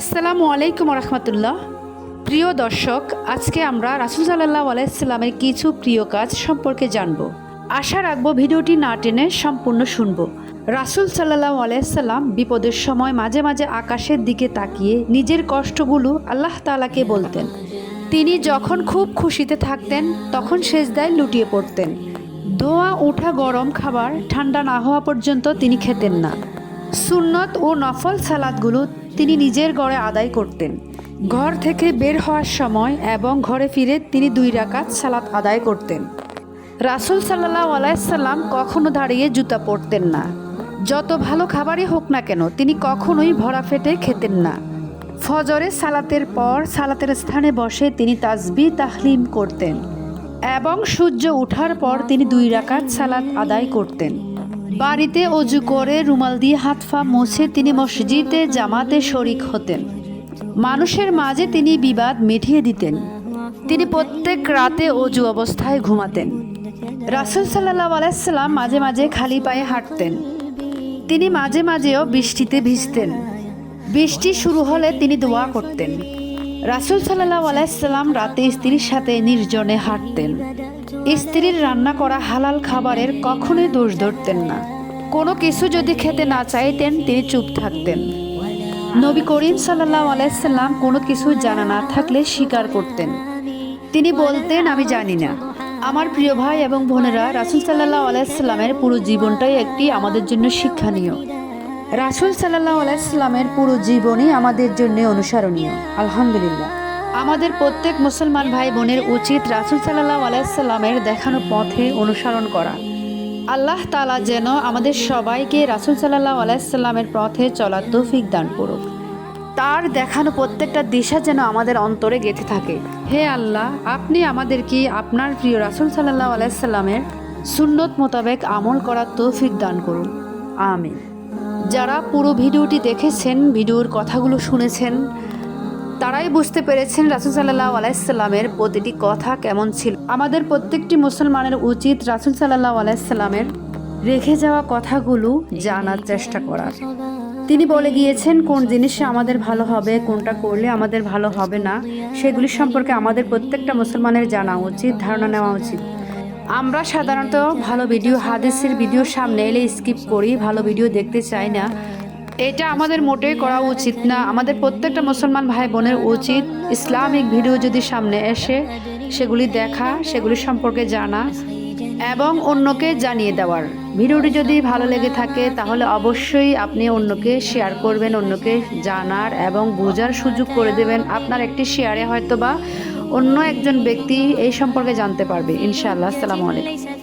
আসসালামু আলাইকুম রহমতুল্লাহ। প্রিয় দর্শক, আজকে আমরা রাসুল সাল্লাহ আলাইসাল্লামের কিছু প্রিয় কাজ সম্পর্কে জানব। আশা রাখব ভিডিওটি না টেনে সম্পূর্ণ শুনব। রাসুল সাল্লাহ আলাইসাল্লাম বিপদের সময় মাঝে মাঝে আকাশের দিকে তাকিয়ে নিজের কষ্টগুলো আল্লাহ তালাকে বলতেন। তিনি যখন খুব খুশিতে থাকতেন, তখন সেজদায় লুটিয়ে পড়তেন। ধোয়া ওঠা গরম খাবার ঠান্ডা না হওয়া পর্যন্ত তিনি খেতেন না। সুন্নত ও নফল সালাদগুলো তিনি নিজের গড়ে আদায় করতেন। ঘর থেকে বের হওয়ার সময় এবং ঘরে ফিরে তিনি দুই রাকাত সালাত আদায় করতেন। রাসুল সাল্লাহ আলাইসাল্লাম কখনো দাঁড়িয়ে জুতা পরতেন না। যত ভালো খাবারই হোক না কেন, তিনি কখনোই ভরা ফেটে খেতেন না। ফজরে সালাতের পর সালাতের স্থানে বসে তিনি তাজবি তাহলিম করতেন এবং সূর্য ওঠার পর তিনি দুই রাকাত সালাত আদায় করতেন। বাড়িতে অজু করে রুমাল দিয়ে হাত পা মুছে তিনি মসজিদে জামাতে শরিক হতেন। মানুষের মাঝে তিনি বিবাদ মিটিয়ে দিতেন। তিনি প্রত্যেক রাতে অজু অবস্থায় ঘুমাতেন। রাসুল সাল্লাহ আলাইসাল্লাম মাঝে মাঝে খালি পায়ে হাঁটতেন। তিনি মাঝে মাঝেও বৃষ্টিতে ভিজতেন। বৃষ্টি শুরু হলে তিনি দোয়া করতেন। রাসুল সাল্লাহ আলাইসাল্লাম রাতে স্ত্রীর সাথে নির্জনে হাঁটতেন। স্ত্রীর রান্না করা হালাল খাবারের কখনোই দোষ ধরতেন না। কোনো কিছু যদি খেতে না চাইতেন, তিনি চুপ থাকতেন। নবী করিম সাল্লাহ আলাইসাল্লাম কোনো কিছু জানা না থাকলে স্বীকার করতেন। তিনি বলতেন, আমি জানি না। আমার প্রিয় ভাই এবং বোনেরা রাসুল সাল্লাহ আলাইসাল্লামের পুরো জীবনটাই একটি আমাদের জন্য শিক্ষণীয়। রাসুল সাল্লাহ আলাইসাল্লামের পুরো জীবনই আমাদের জন্য অনুসরণীয়। আলহামদুলিল্লাহ। আমাদের প্রত্যেক মুসলমান ভাই বোনের উচিত রাসুল সাল্লাহ আলাইসাল্লামের দেখানো পথে অনুসরণ করা। আল্লাহ তালা যেন আমাদের সবাইকে রাসুল সাল্লাহ আলাইসাল্লামের পথে চলার তৌফিক দান করুক। তার দেখানো প্রত্যেকটা দিশা যেন আমাদের অন্তরে গেঁথে থাকে। হে আল্লাহ, আপনি আমাদেরকে আপনার প্রিয় রাসুল সাল্লাহ আলাইসাল্লামের সুন্নত মোতাবেক আমল করার তৌফিক দান করুন? আমিন। যারা পুরো ভিডিওটি দেখেছেন, ভিডিওর কথাগুলো শুনেছেন তারাই বুঝতে পেরেছেন রাসুল সাল্লাহ আলাইসাল্লামের প্রতিটি কথা কেমন ছিল। আমাদের প্রত্যেকটি মুসলমানের উচিত রাসুল সাল্লাহ আলাইসাল্লামের রেখে যাওয়া কথাগুলো জানার চেষ্টা করার। তিনি বলে গিয়েছেন, কোন জিনিসে আমাদের ভালো হবে, কোনটা করলে আমাদের ভালো হবে না, সেগুলি সম্পর্কে আমাদের প্রত্যেকটা মুসলমানের জানা উচিত, ধারণা নেওয়া উচিত। আমরা সাধারণত ভালো ভিডিও, হাদিসের ভিডিও সামনে এলে স্কিপ করি, ভালো ভিডিও দেখতে চাই না। এটা আমাদের মোটেই করা উচিত না। আমাদের প্রত্যেকটা মুসলমান ভাই বোনের উচিত ইসলামিক ভিডিও যদি সামনে এসে সেগুলি দেখা, সেগুলি সম্পর্কে জানা এবং অন্যকে জানিয়ে দেওয়ার। ভিডিওটি যদি ভালো লেগে থাকে তাহলে অবশ্যই আপনি অন্যকে শেয়ার করবেন, অন্যকে জানার এবং বোঝার সুযোগ করে দেবেন। আপনার একটি শেয়ারে হয়তো বা অন্য একজন ব্যক্তি এই সম্পর্কে জানতে পারবে। ইনশাআল্লাহ, আসসালামু আলাইকুম।